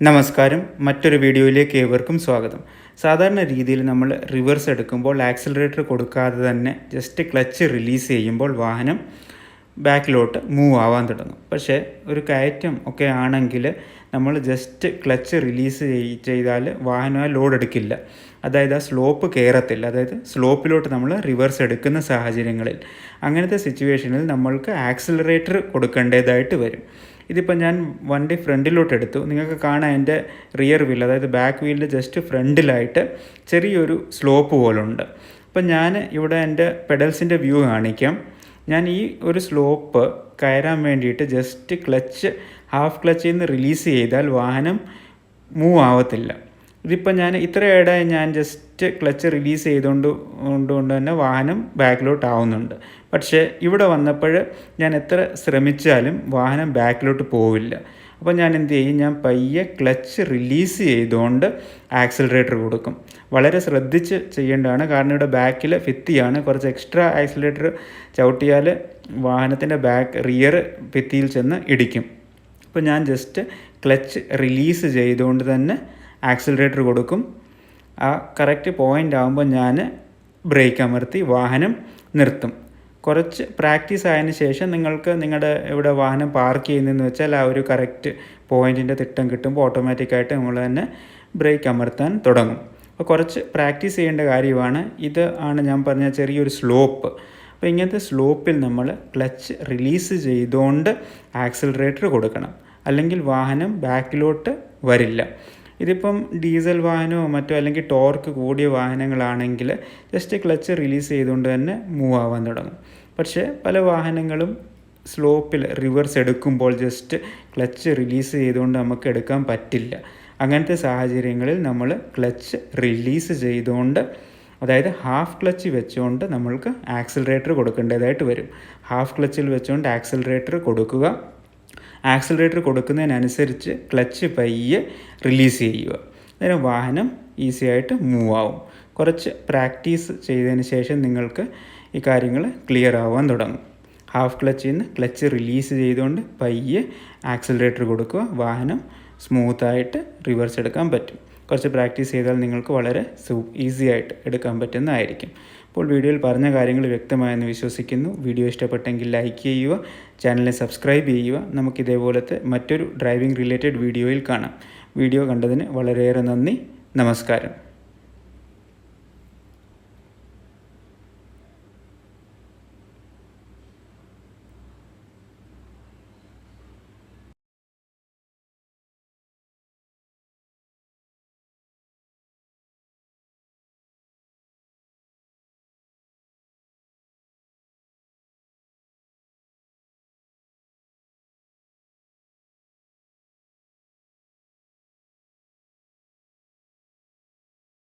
നമസ്കാരം. മറ്റൊരു വീഡിയോയിലേക്ക് ഏവർക്കും സ്വാഗതം. സാധാരണ രീതിയിൽ നമ്മൾ റിവേഴ്സ് എടുക്കുമ്പോൾ ആക്സിലറേറ്റർ കൊടുക്കാതെ തന്നെ ജസ്റ്റ് ക്ലച്ച് റിലീസ് ചെയ്യുമ്പോൾ വാഹനം ബാക്കിലോട്ട് മൂവ് ആവാൻ തുടങ്ങും. പക്ഷേ ഒരു കയറ്റം ഒക്കെ ആണെങ്കിൽ നമ്മൾ ജസ്റ്റ് ക്ലച്ച് റിലീസ് ചെയ്താൽ വാഹനം ലോഡ് എടുക്കില്ല. അതായത് ആ സ്ലോപ്പ് കയറത്തില്ല. അതായത് സ്ലോപ്പിലോട്ട് നമ്മൾ റിവേഴ്സ് എടുക്കുന്ന സാഹചര്യങ്ങളിൽ അങ്ങനത്തെ സിറ്റുവേഷനിൽ നമ്മൾക്ക് ആക്സിലറേറ്റർ കൊടുക്കേണ്ടതായിട്ട് വരും. ഇതിപ്പോൾ ഞാൻ വണ്ടി ഫ്രണ്ടിലോട്ട് എടുത്തു നിങ്ങൾക്ക് കാണാം എന്റെ റിയർ വീൽ അതായത് ബാക്ക് വീലിന്റെ ജസ്റ്റ് ഫ്രണ്ടിലായിട്ട് ചെറിയൊരു സ്ലോപ്പ് പോലുണ്ട്. അപ്പം ഞാൻ ഇവിടെ എന്റെ പെഡൽസിന്റെ വ്യൂ കാണിക്കാം. ഞാൻ ഈ ഒരു സ്ലോപ്പ് കയറാൻ വേണ്ടിയിട്ട് ജസ്റ്റ് ക്ലച്ച് ഹാഫ് ക്ലച്ചിൽ നിന്ന് റിലീസ് ചെയ്താൽ വാഹനം മൂവ് ആവത്തില്ല. ഇതിപ്പോൾ ഞാൻ ഇത്ര ഏടായി ഞാൻ ജസ്റ്റ് ക്ലച്ച് റിലീസ് ചെയ്തുകൊണ്ട് കൊണ്ട് തന്നെ വാഹനം ബാക്കിലോട്ട് ആവുന്നുണ്ട്. പക്ഷേ ഇവിടെ വന്നപ്പോൾ ഞാൻ എത്ര ശ്രമിച്ചാലും വാഹനം ബാക്കിലോട്ട് പോവില്ല. അപ്പോൾ ഞാൻ എന്ത് ചെയ്യും? ഞാൻ പയ്യെ ക്ലച്ച് റിലീസ് ചെയ്തുകൊണ്ട് ആക്സിലറേറ്റർ കൊടുക്കും. വളരെ ശ്രദ്ധിച്ച് ചെയ്യേണ്ടതാണ്. കാരണം ഇവിടെ ബാക്കിൽ ഫിത്തിയാണ് കുറച്ച് എക്സ്ട്രാ ആക്സിലറേറ്റർ ചവിട്ടിയാൽ വാഹനത്തിന്റെ ബാക്ക് റിയർ ഫിത്തിയിൽ ചെന്ന് ഇടിക്കും. അപ്പോൾ ഞാൻ ജസ്റ്റ് ക്ലച്ച് റിലീസ് ചെയ്തുകൊണ്ട് തന്നെ ആക്സിലറേറ്റർ കൊടുക്കും. ആ കറക്റ്റ് പോയിന്റ് ആകുമ്പോൾ ഞാൻ ബ്രേക്ക് അമർത്തി വാഹനം നിർത്തും. കുറച്ച് പ്രാക്ടീസ് ആയതിനു ശേഷം നിങ്ങൾക്ക് നിങ്ങളുടെ ഇവിടെ വാഹനം പാർക്ക് ചെയ്യുന്നതെന്ന് വെച്ചാൽ ആ ഒരു കറക്റ്റ് പോയിന്റിന്റെ തിട്ടം കിട്ടുമ്പോൾ ഓട്ടോമാറ്റിക്കായിട്ട് നമ്മൾ തന്നെ ബ്രേക്ക് അമർത്താൻ തുടങ്ങും. അപ്പോൾ കുറച്ച് പ്രാക്ടീസ് ചെയ്യേണ്ട കാര്യമാണ്. ഇത് ആണ് ഞാൻ പറഞ്ഞ ചെറിയൊരു സ്ലോപ്പ് അപ്പോൾ ഇങ്ങനത്തെ സ്ലോപ്പിൽ നമ്മൾ ക്ലച്ച് റിലീസ് ചെയ്തുകൊണ്ട് ആക്സിലറേറ്റർ കൊടുക്കണം. അല്ലെങ്കിൽ വാഹനം ബാക്കിലോട്ട് വരില്ല. ഇതിപ്പം ഡീസൽ വാഹനമോ മറ്റോ അല്ലെങ്കിൽ ടോർക്ക് കൂടിയ വാഹനങ്ങളാണെങ്കിൽ ജസ്റ്റ് ക്ലച്ച് റിലീസ് ചെയ്തുകൊണ്ട് തന്നെ മൂവ് ആവാൻ തുടങ്ങും. പക്ഷേ പല വാഹനങ്ങളും സ്ലോപ്പിൽ റിവേഴ്സ് എടുക്കുമ്പോൾ ജസ്റ്റ് ക്ലച്ച് റിലീസ് ചെയ്തുകൊണ്ട് നമുക്ക് എടുക്കാൻ പറ്റില്ല. അങ്ങനത്തെ സാഹചര്യങ്ങളിൽ നമ്മൾ ക്ലച്ച് റിലീസ് ചെയ്തുകൊണ്ട് അതായത് ഹാഫ് ക്ലച്ച് വെച്ചുകൊണ്ട് നമ്മൾക്ക് ആക്സിലറേറ്റർ കൊടുക്കേണ്ടതായിട്ട് വരും. ഹാഫ് ക്ലച്ചിൽ വെച്ചുകൊണ്ട് ആക്സിലറേറ്റർ കൊടുക്കുക. ആക്സിലറേറ്റർ കൊടുക്കുന്നതിനനുസരിച്ച് ക്ലച്ച് പയ്യെ റിലീസ് ചെയ്യുക. അന്നേരം വാഹനം ഈസി ആയിട്ട് മൂവ് ആവും. കുറച്ച് പ്രാക്ടീസ് ചെയ്തതിന് ശേഷം നിങ്ങൾക്ക് ഈ കാര്യങ്ങൾ ക്ലിയർ ആവാൻ തുടങ്ങും. ഹാഫ് ക്ലച്ചിൽ നിന്ന് ക്ലച്ച് റിലീസ് ചെയ്തുകൊണ്ട് പയ്യെ ആക്സിലറേറ്റർ കൊടുക്കുക. വാഹനം സ്മൂത്തായിട്ട് റിവേഴ്സ് എടുക്കാൻ പറ്റും. കുറച്ച് പ്രാക്ടീസ് ചെയ്താൽ നിങ്ങൾക്ക് വളരെ ഈസി ആയിട്ട് എടുക്കാൻ പറ്റുന്നതായിരിക്കും. അപ്പോൾ വീഡിയോയിൽ പറഞ്ഞ കാര്യങ്ങൾ വ്യക്തമായെന്ന് വിശ്വസിക്കുന്നു. വീഡിയോ ഇഷ്ടപ്പെട്ടെങ്കിൽ ലൈക്ക് ചെയ്യുക ചാനലിനെ സബ്സ്ക്രൈബ് ചെയ്യുക. നമുക്ക് ഇതേപോലത്തെ മറ്റൊരു ഡ്രൈവിംഗ് റിലേറ്റഡ് വീഡിയോയിൽ കാണാം. വീഡിയോ കണ്ടതിന് വളരെയേറെ നന്ദി. നമസ്കാരം.